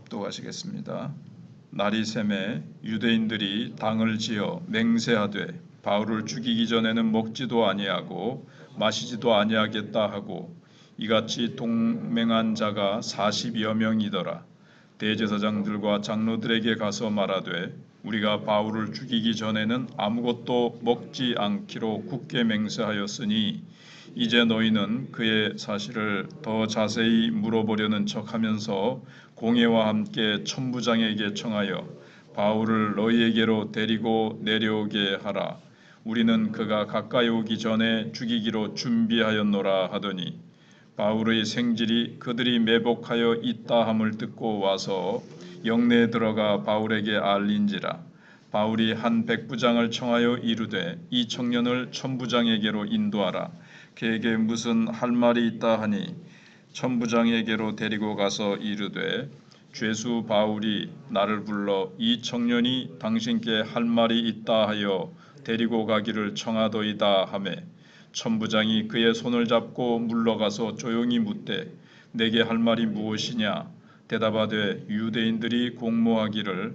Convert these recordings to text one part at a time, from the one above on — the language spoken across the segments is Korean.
합독하시겠습니다. 날이 샘에 유대인들이 당을 지어 맹세하되 바울을 죽이기 전에는 먹지도 아니하고 마시지도 아니하겠다 하고 이같이 동맹한 자가 40여 명이더라. 대제사장들과 장로들에게 가서 말하되 우리가 바울을 죽이기 전에는 아무것도 먹지 않기로 굳게 맹세하였으니 이제 너희는 그의 사실을 더 자세히 물어보려는 척하면서 공회와 함께 천부장에게 청하여 바울을 너희에게로 데리고 내려오게 하라. 우리는 그가 가까이 오기 전에 죽이기로 준비하였노라 하더니 바울의 생질이 그들이 매복하여 있다 함을 듣고 와서 영내에 들어가 바울에게 알린지라 바울이 한 백부장을 청하여 이르되 이 청년을 천부장에게로 인도하라 그에게 무슨 할 말이 있다 하니 천부장에게로 데리고 가서 이르되 죄수 바울이 나를 불러 이 청년이 당신께 할 말이 있다 하여 데리고 가기를 청하도이다 하매 천부장이 그의 손을 잡고 물러가서 조용히 묻되 내게 할 말이 무엇이냐? 대답하되 유대인들이 공모하기를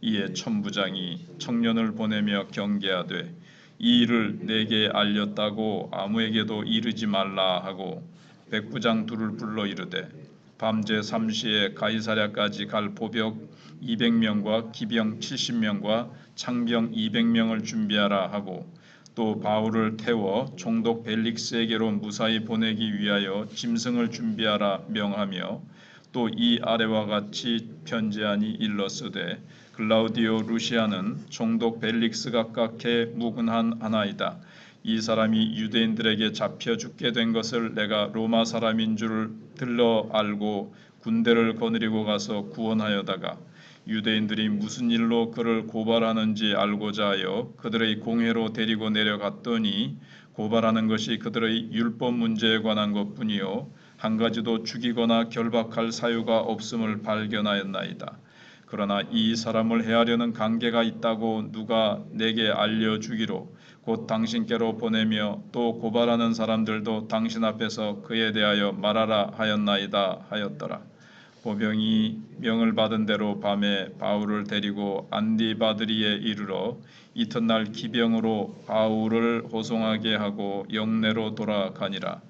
이에 천부장이 청년을 보내며 경계하되 이 일을 내게 알렸다고 아무에게도 이르지 말라 하고 백부장 둘을 불러 이르되 밤제 3시에 가이사랴까지 갈 보병 200명과 기병 70명과 창병 200명을 준비하라 하고 또 바울을 태워 총독 벨릭스에게로 무사히 보내기 위하여 짐승을 준비하라 명하며 또 이 아래와 같이 편지하니 일러쓰되 글라우디오 루시아는 총독 벨릭스 각각해 묵은한 하나이다. 이 사람이 유대인들에게 잡혀 죽게 된 것을 내가 로마 사람인 줄 들러 알고 군대를 거느리고 가서 구원하여다가 유대인들이 무슨 일로 그를 고발하는지 알고자 하여 그들의 공회로 데리고 내려갔더니 고발하는 것이 그들의 율법 문제에 관한 것뿐이요 한 가지도 죽이거나 결박할 사유가 없음을 발견하였나이다. 그러나 이 사람을 해하려는 관계가 있다고 누가 내게 알려주기로 곧 당신께로 보내며 또 고발하는 사람들도 당신 앞에서 그에 대하여 말하라 하였나이다 하였더라. 보병이 명을 받은 대로 밤에 바울을 데리고 안디바드리에 이르러 이튿날 기병으로 바울을 호송하게 하고 영내로 돌아가니라.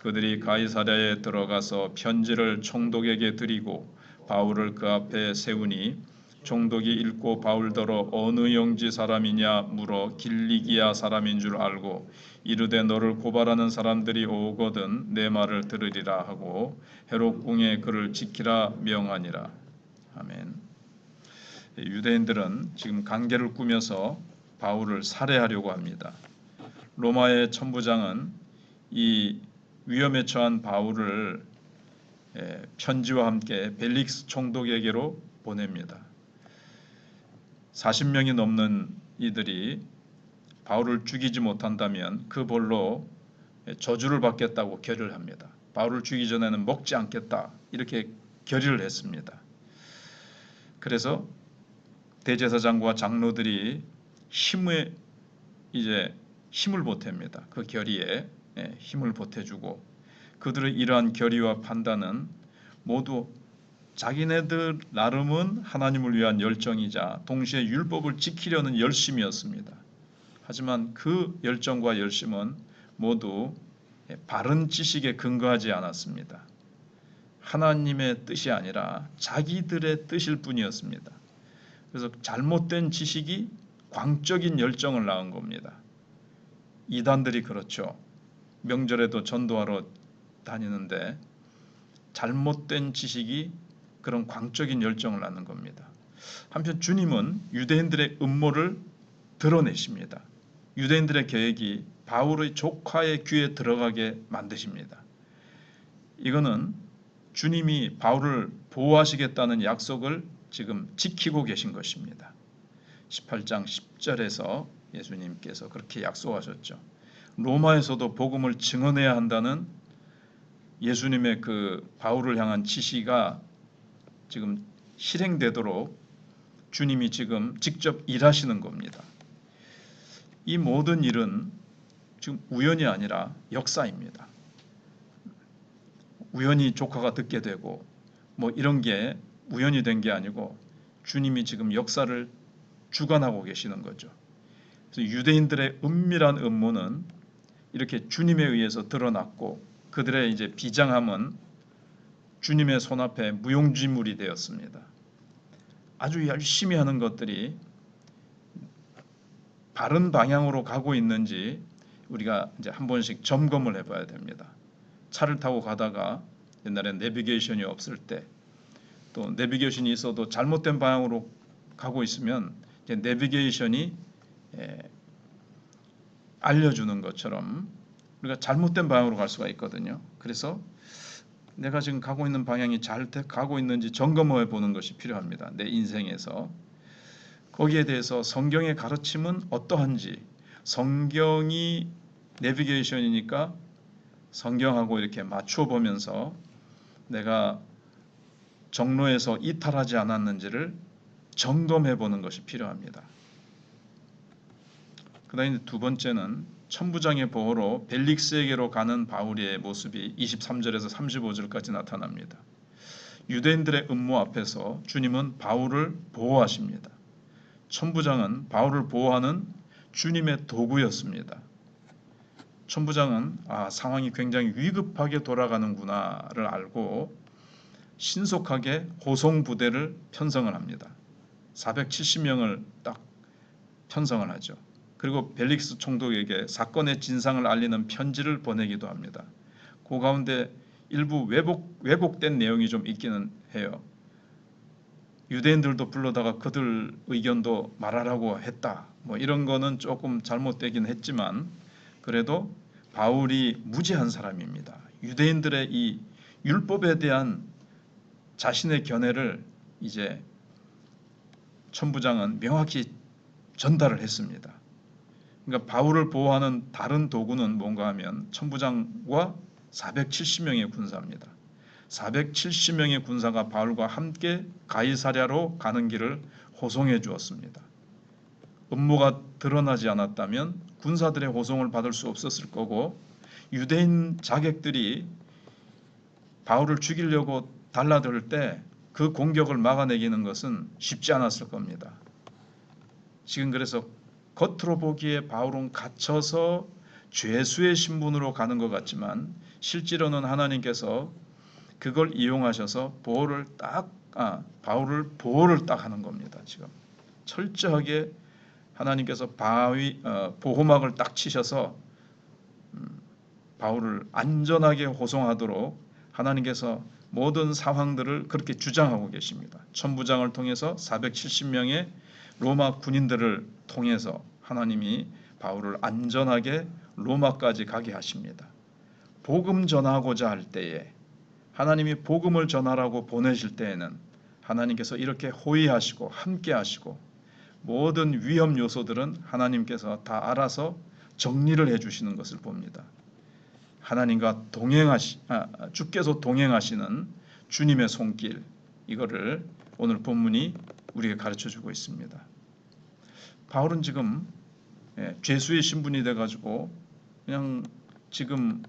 그들이 가이사랴에 들어가서 편지를 총독에게 드리고 바울을 그 앞에 세우니 총독이 읽고 바울더러 어느 영지 사람이냐 물어 길리기아 사람인 줄 알고 이르되 너를 고발하는 사람들이 오거든 내 말을 들으리라 하고 헤롯 궁에 그를 지키라 명하니라 아멘. 유대인들은 지금 관계를 꾸며서 바울을 살해하려고 합니다. 로마의 천부장은 이 위험에 처한 바울을 예, 편지와 함께 벨릭스 총독에게로 보냅니다. 40명이 넘는 이들이 바울을 죽이지 못한다면 그 벌로 저주를 받겠다고 결의를 합니다. 바울을 죽이기 전에는 먹지 않겠다 이렇게 결의를 했습니다. 그래서 대제사장과 장로들이 힘에 이제 힘을 보탭니다. 그 결의에 예, 힘을 보태주고 그들의 이러한 결의와 판단은 모두 자기네들 나름은 하나님을 위한 열정이자 동시에 율법을 지키려는 열심이었습니다. 하지만 그 열정과 열심은 모두 바른 지식에 근거하지 않았습니다. 하나님의 뜻이 아니라 자기들의 뜻일 뿐이었습니다. 그래서 잘못된 지식이 광적인 열정을 낳은 겁니다. 이단들이 그렇죠. 명절에도 전도하러 다니는데 잘못된 지식이 그런 광적인 열정을 낳는 겁니다. 한편 주님은 유대인들의 음모를 드러내십니다. 유대인들의 계획이 바울의 조카의 귀에 들어가게 만드십니다. 이거는 주님이 바울을 보호하시겠다는 약속을 지금 지키고 계신 것입니다. 18장 10절에서 예수님께서 그렇게 약속하셨죠. 로마에서도 복음을 증언해야 한다는 예수님의 그 바울을 향한 지시가 지금 실행되도록 주님이 지금 직접 일하시는 겁니다. 이 모든 일은 지금 우연이 아니라 역사입니다. 우연히 조카가 듣게 되고 뭐 이런 게 우연이 된 게 아니고 주님이 지금 역사를 주관하고 계시는 거죠. 그래서 유대인들의 은밀한 음모는 이렇게 주님에 의해서 드러났고 그들의 이제 비장함은 주님의 손앞에 무용지물이 되었습니다. 아주 열심히 하는 것들이 바른 방향으로 가고 있는지 우리가 이제 한 번씩 점검을 해봐야 됩니다. 차를 타고 가다가 옛날에 내비게이션이 없을 때 또 내비게이션이 있어도 잘못된 방향으로 가고 있으면 이제 내비게이션이 에, 알려주는 것처럼 우리가 잘못된 방향으로 갈 수가 있거든요. 그래서 내가 지금 가고 있는 방향이 잘 돼- 가고 있는지 점검해 보는 것이 필요합니다. 내 인생에서 거기에 대해서 성경의 가르침은 어떠한지 성경이 내비게이션이니까 성경하고 이렇게 맞추어 보면서 내가 정로에서 이탈하지 않았는지를 점검해 보는 것이 필요합니다. 그 다음에 두 번째는 천부장의 보호로 벨릭스에게로 가는 바울의 모습이 23절에서 35절까지 나타납니다. 유대인들의 음모 앞에서 주님은 바울을 보호하십니다. 천부장은 바울을 보호하는 주님의 도구였습니다. 천부장은 아, 상황이 굉장히 위급하게 돌아가는구나를 알고 신속하게 호송 부대를 편성을 합니다. 470명을 딱 편성을 하죠. 그리고 벨릭스 총독에게 사건의 진상을 알리는 편지를 보내기도 합니다. 그 가운데 일부 왜곡 왜곡된 내용이 좀 있기는 해요. 유대인들도 불러다가 그들 의견도 말하라고 했다. 뭐 이런 거는 조금 잘못되긴 했지만 그래도 바울이 무지한 사람입니다. 유대인들의 이 율법에 대한 자신의 견해를 이제 천부장은 명확히 전달을 했습니다. 그러니까 바울을 보호하는 다른 도구는 뭔가 하면 천부장과 470명의 군사입니다. 470명의 군사가 바울과 함께 가이사랴로 가는 길을 호송해 주었습니다. 음모가 드러나지 않았다면 군사들의 호송을 받을 수 없었을 거고 유대인 자객들이 바울을 죽이려고 달라들 때 그 공격을 막아내기는 것은 쉽지 않았을 겁니다. 지금 그래서 겉으로 보기에 바울은 갇혀서 죄수의 신분으로 가는 것 같지만 실제로는 하나님께서 그걸 이용하셔서 보호를 딱 아, 바울을 보호를 딱 하는 겁니다. 지금 철저하게 하나님께서 바위 어, 보호막을 딱 치셔서 음, 바울을 안전하게 호송하도록 하나님께서 모든 상황들을 그렇게 주장하고 계십니다. 천부장을 통해서 470명의 로마 군인들을 통해서 하나님이 바울을 안전하게 로마까지 가게 하십니다. 복음 전하고자 할 때에 하나님이 복음을 전하라고 보내실 때에는 하나님께서 이렇게 호의하시고 함께 하시고 모든 위험 요소들은 하나님께서 다 알아서 정리를 해 주시는 것을 봅니다. 하나님과 동행하시 아, 주께서 동행하시는 주님의 손길 이거를 오늘 본문이 우리에게 가르쳐 주고 있습니다. 바울은 지금 예, 죄수의 신분이 돼 가지고 그냥 지금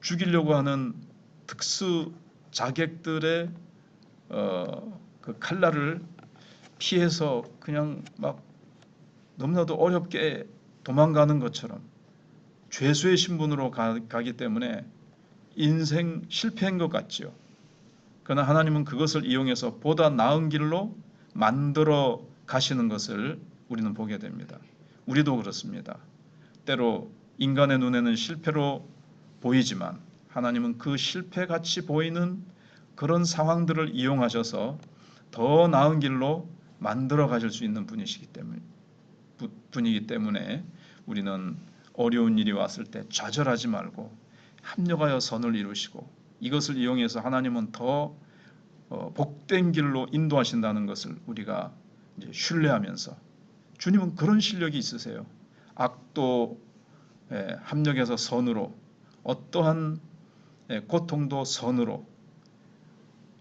죽이려고 하는 특수 자객들의 어, 그 칼날을 피해서 그냥 막 너무나도 어렵게 도망가는 것처럼 죄수의 신분으로 가, 가기 때문에 인생 실패한 것 같지요. 그러나 하나님은 그것을 이용해서 보다 나은 길로 만들어 가시는 것을 우리는 보게 됩니다. 우리도 그렇습니다. 때로 인간의 눈에는 실패로 보이지만 하나님은 그 실패 같이 보이는 그런 상황들을 이용하셔서 더 나은 길로 만들어 가실 수 있는 분이시기 때문에 부- 분이기 때문에 우리는 어려운 일이 왔을 때 좌절하지 말고 합력하여 선을 이루시고 이것을 이용해서 하나님은 더 어, 복된 길로 인도하신다는 것을 우리가 신뢰하면서 주님은 그런 실력이 있으세요. 악도 예, 합력해서 선으로 어떠한 예, 고통도 선으로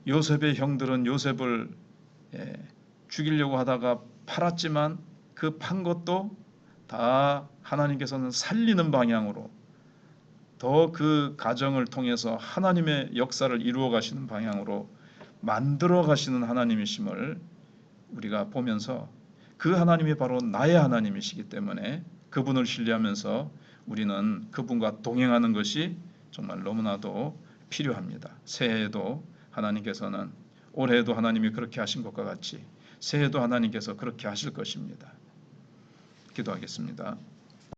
요셉의 형들은 요셉을 예, 죽이려고 하다가 팔았지만 그 판 것도 다 하나님께서는 살리는 방향으로 더 그 가정을 통해서 하나님의 역사를 이루어 가시는 방향으로 만들어 가시는 하나님이심을 우리가 보면서 그 하나님이 바로 나의 하나님이시기 때문에 그분을 신뢰하면서 우리는 그분과 동행하는 것이 정말 너무나도 필요합니다. 새해에도 하나님께서는 올해에도 하나님이 그렇게 하신 것과 같이 새해도 하나님께서 그렇게 하실 것입니다. 기도하겠습니다.